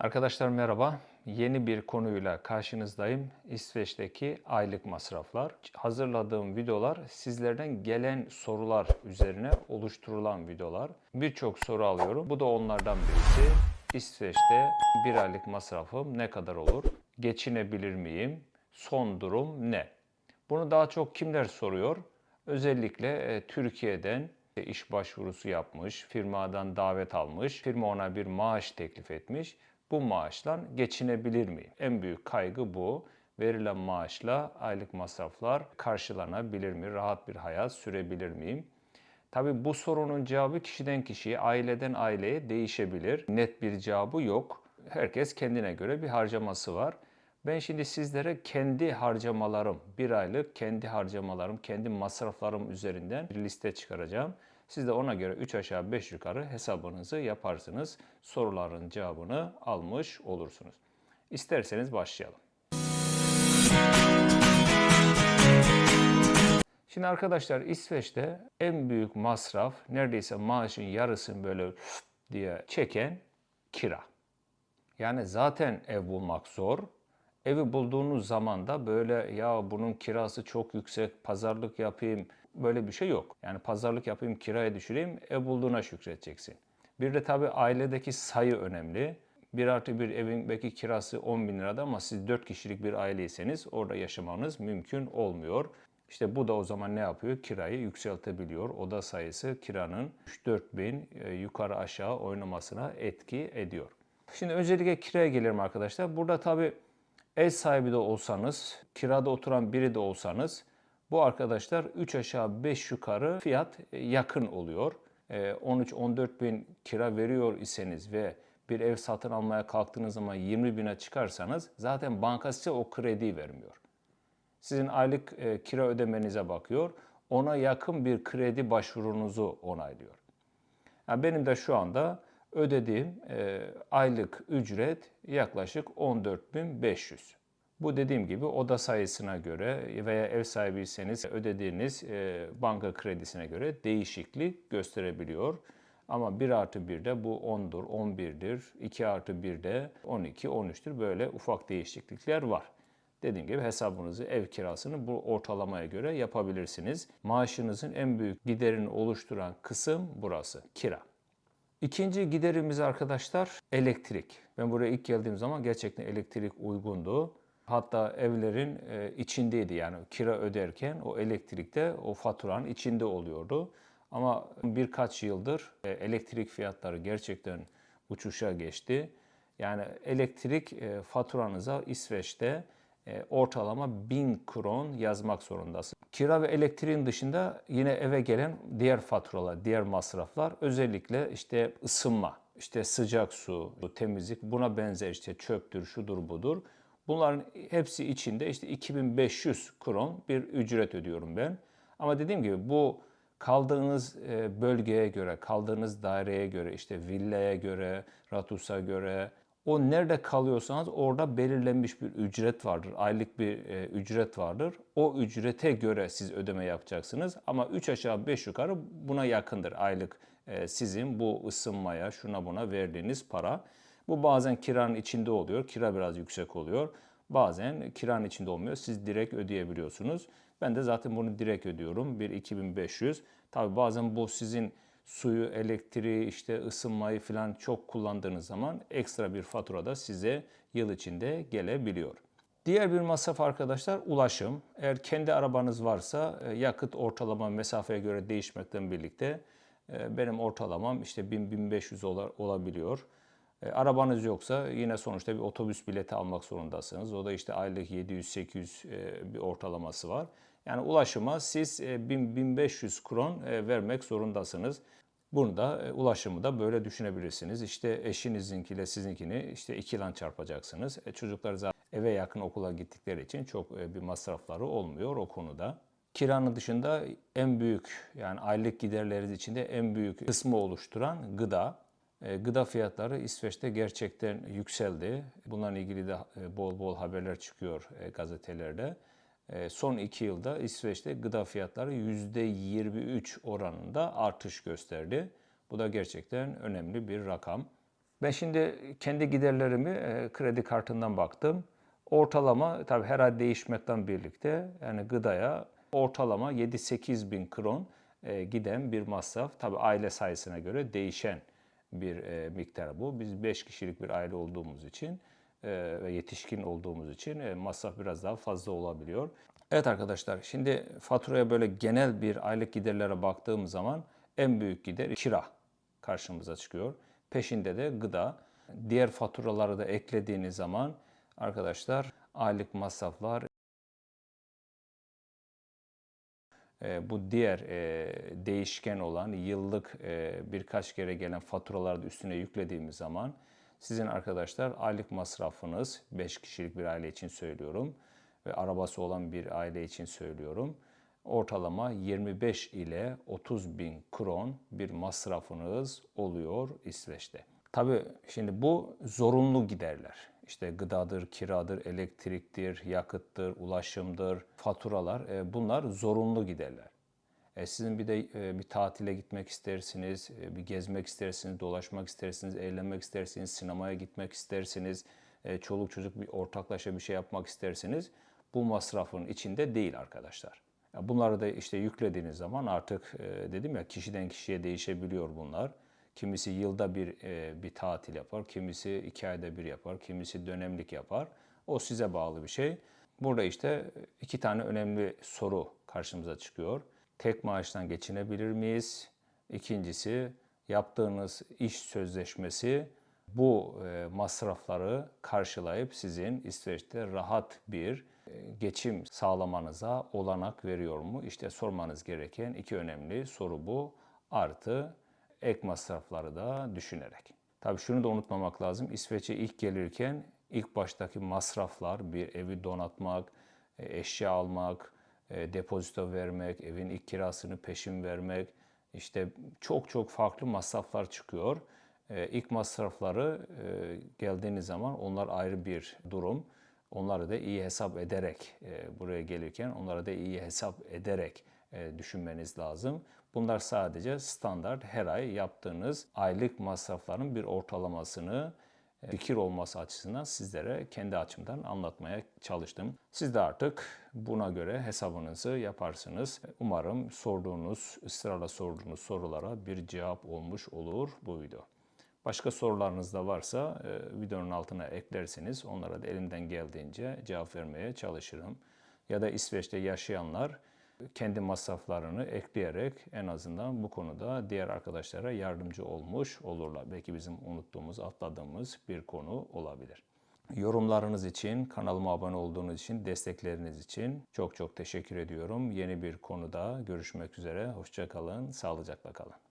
Arkadaşlar merhaba. Yeni bir konuyla karşınızdayım. İsveç'teki aylık masraflar. Hazırladığım videolar sizlerden gelen sorular üzerine oluşturulan videolar. Birçok soru alıyorum. Bu da onlardan birisi. İsveç'te bir aylık masrafım ne kadar olur? Geçinebilir miyim? Son durum ne? Bunu daha çok kimler soruyor? Özellikle e, Türkiye'den iş başvurusu yapmış, firmadan davet almış, firma ona bir maaş teklif etmiş. Bu maaşla geçinebilir miyim? En büyük kaygı bu. Verilen maaşla aylık masraflar karşılanabilir mi? Rahat bir hayat sürebilir miyim? Tabi bu sorunun cevabı kişiden kişiye, aileden aileye değişebilir. Net bir cevabı yok. Herkes kendine göre bir harcaması var. Ben şimdi sizlere kendi harcamalarım, bir aylık kendi harcamalarım, kendi masraflarım üzerinden bir liste çıkaracağım. Siz de ona göre 3 aşağı 5 yukarı hesabınızı yaparsınız. Soruların cevabını almış olursunuz. İsterseniz başlayalım. Şimdi arkadaşlar İsveç'te en büyük masraf neredeyse maaşın yarısını böyle diye çeken kira. Yani zaten ev bulmak zor. Evi bulduğunuz zaman da böyle ya bunun kirası çok yüksek, pazarlık yapayım böyle bir şey yok. Yani pazarlık yapayım, kiraya düşüreyim, ev bulduğuna şükredeceksin. Bir de tabii ailedeki sayı önemli. Bir artı bir evin belki kirası 10 bin lirada ama siz 4 kişilik bir aileyseniz orada yaşamanız mümkün olmuyor. İşte bu da o zaman ne yapıyor? Kirayı yükseltebiliyor. Oda sayısı kiranın 3-4 bin e, yukarı aşağı oynamasına etki ediyor. Şimdi öncelikle kiraya gelelim arkadaşlar. Burada tabii ev sahibi de olsanız, kirada oturan biri de olsanız bu arkadaşlar 3 aşağı 5 yukarı fiyat e, yakın oluyor. 13-14 e, bin kira veriyor iseniz ve bir ev satın almaya kalktığınız zaman 20 bine çıkarsanız zaten banka size o krediyi vermiyor. Sizin aylık e, kira ödemenize bakıyor. Ona yakın bir kredi başvurunuzu onaylıyor. Yani benim de şu anda ödediğim aylık ücret yaklaşık 14.500. Bu dediğim gibi oda sayısına göre veya ev sahibiyseniz ödediğiniz e, banka kredisine göre değişiklik gösterebiliyor. Ama 1 artı 1'de bu 10'dur, 11'dir. 2 artı 1'de 12, 13'tür. Böyle ufak değişiklikler var. Dediğim gibi hesabınızı, ev kirasını bu ortalamaya göre yapabilirsiniz. Maaşınızın en büyük giderini oluşturan kısım burası, kira. İkinci giderimiz arkadaşlar elektrik. Ben buraya ilk geldiğim zaman gerçekten elektrik uygundu. Hatta evlerin e, içindeydi yani kira öderken o elektrikte o faturanın içinde oluyordu. Ama birkaç yıldır e, elektrik fiyatları gerçekten uçuşa geçti. Yani elektrik e, faturanıza İsveç'te ortalama 1000 kron yazmak zorundasın. Kira ve elektriğin dışında yine eve gelen diğer faturalar, diğer masraflar özellikle işte ısınma, işte sıcak su, temizlik buna benzer işte çöptür, şudur budur. Bunların hepsi içinde işte 2500 kron bir ücret ödüyorum ben. Ama dediğim gibi bu kaldığınız e, bölgeye göre, kaldığınız daireye göre, işte villaya göre, ratusa göre, o nerede kalıyorsanız orada belirlenmiş bir ücret vardır. Aylık bir e, ücret vardır. O ücrete göre siz ödeme yapacaksınız. Ama 3 aşağı 5 yukarı buna yakındır aylık e, sizin bu ısınmaya, şuna buna verdiğiniz para. Bu bazen kiranın içinde oluyor. Kira biraz yüksek oluyor. Bazen kiranın içinde olmuyor. Siz direkt ödeyebiliyorsunuz. Ben de zaten bunu direkt ödüyorum. Bir 2500. Tabi bazen bu sizin suyu, elektriği, işte ısınmayı falan çok kullandığınız zaman ekstra bir fatura da size yıl içinde gelebiliyor. Diğer bir masraf arkadaşlar ulaşım. Eğer kendi arabanız varsa e, yakıt ortalama mesafeye göre değişmekten birlikte e, benim ortalamam işte 1000-1500 olabiliyor. E, arabanız yoksa yine sonuçta bir otobüs bileti almak zorundasınız. O da işte aylık 700-800 e, bir ortalaması var. Yani ulaşıma siz 1000-1500 e, kron vermek zorundasınız. Bunu da ulaşımı da böyle düşünebilirsiniz. İşte eşinizinkiyle sizinkini işte iki lan çarpacaksınız. E, çocuklar zaten eve yakın okula gittikleri için çok bir masrafları olmuyor o konuda. Kiranın dışında en büyük yani aylık giderleriniz içinde en büyük kısmı oluşturan gıda. E, gıda fiyatları İsveç'te gerçekten yükseldi. Bunlarla ilgili de e, bol bol haberler çıkıyor e, gazetelerde. Son iki yılda İsveç'te gıda fiyatları %23 oranında artış gösterdi. Bu da gerçekten önemli bir rakam. Ben şimdi kendi giderlerimi kredi kartından baktım. Ortalama tabii her ay değişmekten birlikte yani gıdaya ortalama 7-8 bin kron giden bir masraf. Tabii aile sayısına göre değişen bir e, miktar bu. Biz 5 kişilik bir aile olduğumuz için e, ve yetişkin olduğumuz için e, masraf biraz daha fazla olabiliyor. Evet arkadaşlar şimdi faturaya böyle genel bir aylık giderlere baktığımız zaman en büyük gider kira karşımıza çıkıyor. Peşinde de gıda. Diğer faturaları da eklediğiniz zaman arkadaşlar aylık masraflar bu diğer e, değişken olan yıllık e, birkaç kere gelen faturaları da üstüne yüklediğimiz zaman sizin arkadaşlar aylık masrafınız 5 kişilik bir aile için söylüyorum ve arabası olan bir aile için söylüyorum. Ortalama 25 ile 30 bin kron bir masrafınız oluyor İsveç'te. Tabii şimdi bu zorunlu giderler. İşte gıdadır, kiradır, elektriktir, yakıttır, ulaşımdır, faturalar e, bunlar zorunlu giderler. E, sizin bir de e, bir tatile gitmek istersiniz, e, bir gezmek istersiniz, dolaşmak istersiniz, eğlenmek istersiniz, sinemaya gitmek istersiniz, e, çoluk çocuk bir ortaklaşa bir şey yapmak istersiniz. Bu masrafın içinde değil arkadaşlar. Bunları da işte yüklediğiniz zaman artık e, dedim ya kişiden kişiye değişebiliyor bunlar. Kimisi yılda bir e, bir tatil yapar, kimisi iki ayda bir yapar, kimisi dönemlik yapar. O size bağlı bir şey. Burada işte iki tane önemli soru karşımıza çıkıyor. Tek maaştan geçinebilir miyiz? İkincisi yaptığınız iş sözleşmesi bu e, masrafları karşılayıp sizin İsveç'te rahat bir e, geçim sağlamanıza olanak veriyor mu? İşte sormanız gereken iki önemli soru bu. Artı ek masrafları da düşünerek. Tabii şunu da unutmamak lazım. İsveç'e ilk gelirken ilk baştaki masraflar bir evi donatmak, e, eşya almak, e, depozito vermek, evin ilk kirasını peşin vermek, işte çok çok farklı masraflar çıkıyor. E, ilk masrafları geldiğiniz zaman onlar ayrı bir durum. Onları da iyi hesap ederek buraya gelirken onları da iyi hesap ederek düşünmeniz lazım. Bunlar sadece standart her ay yaptığınız aylık masrafların bir ortalamasını fikir olması açısından sizlere kendi açımdan anlatmaya çalıştım. Siz de artık buna göre hesabınızı yaparsınız. Umarım sorduğunuz, ısrarla sorduğunuz sorulara bir cevap olmuş olur bu video. Başka sorularınız da varsa e, videonun altına eklerseniz onlara da elimden geldiğince cevap vermeye çalışırım. Ya da İsveç'te yaşayanlar kendi masraflarını ekleyerek en azından bu konuda diğer arkadaşlara yardımcı olmuş olurlar. Belki bizim unuttuğumuz, atladığımız bir konu olabilir. Yorumlarınız için, kanalıma abone olduğunuz için, destekleriniz için çok çok teşekkür ediyorum. Yeni bir konuda görüşmek üzere. Hoşçakalın, sağlıcakla kalın.